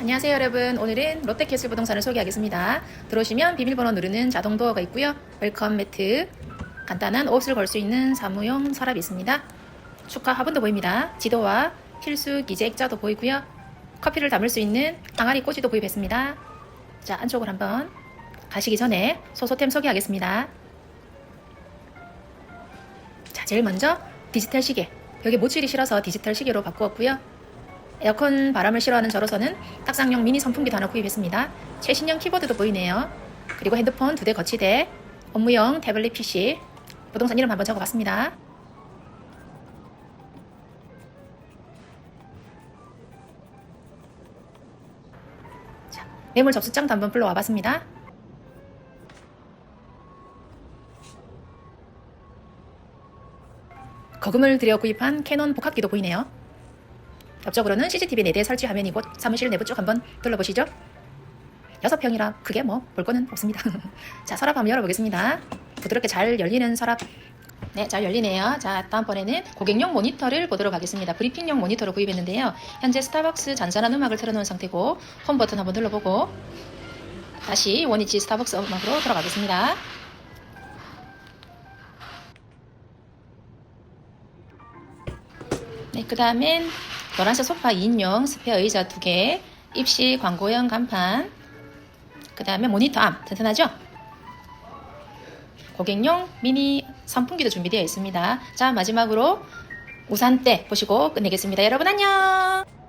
안녕하세요 여러분. 오늘은 롯데캐슬 부동산을 소개하겠습니다. 들어오시면 비밀번호 누르는 자동 도어가 있고요. 웰컴 매트. 간단한 옷을 걸 수 있는 사무용 서랍이 있습니다. 축하 화분도 보입니다. 지도와 필수 기재 액자도 보이고요. 커피를 담을 수 있는 항아리 꽂이도 구입했습니다. 자 안쪽으로 한번 가시기 전에 소소템 소개하겠습니다. 자 제일 먼저 디지털 시계. 여기 모칠이 싫어서 디지털 시계로 바꾸었고요 에어컨 바람을 싫어하는 저로서는 탁상용 미니 선풍기도 하나 구입했습니다. 최신형 키보드도 보이네요. 그리고 핸드폰 두 대 거치대, 업무용 태블릿 PC, 부동산 이름 한번 적어봤습니다. 자, 매물 접수장도 한번 불러와봤습니다. 거금을 들여 구입한 캐논 복합기도 보이네요. 옆쪽으로는 CCTV 4대 설치 화면이고 사무실 내부 쭉 한번 둘러보시죠. 6평이라 크게 뭐 볼 거는 없습니다. 자, 서랍 한번 열어보겠습니다. 부드럽게 잘 열리는 서랍. 네, 잘 열리네요. 자, 다음번에는 고객용 모니터를 보도록 하겠습니다. 브리핑용 모니터로 구입했는데요. 현재 스타벅스 잔잔한 음악을 틀어놓은 상태고 홈 버튼 한번 눌러보고 다시 원위치 스타벅스 음악으로 들어가겠습니다. 네, 그 다음엔 노란색 소파 2인용 스페어 의자 2개, 입시 광고형 간판, 그 다음에 모니터 암 튼튼하죠? 고객용 미니 선풍기도 준비되어 있습니다. 자, 마지막으로 우산대 보시고 끝내겠습니다. 여러분 안녕!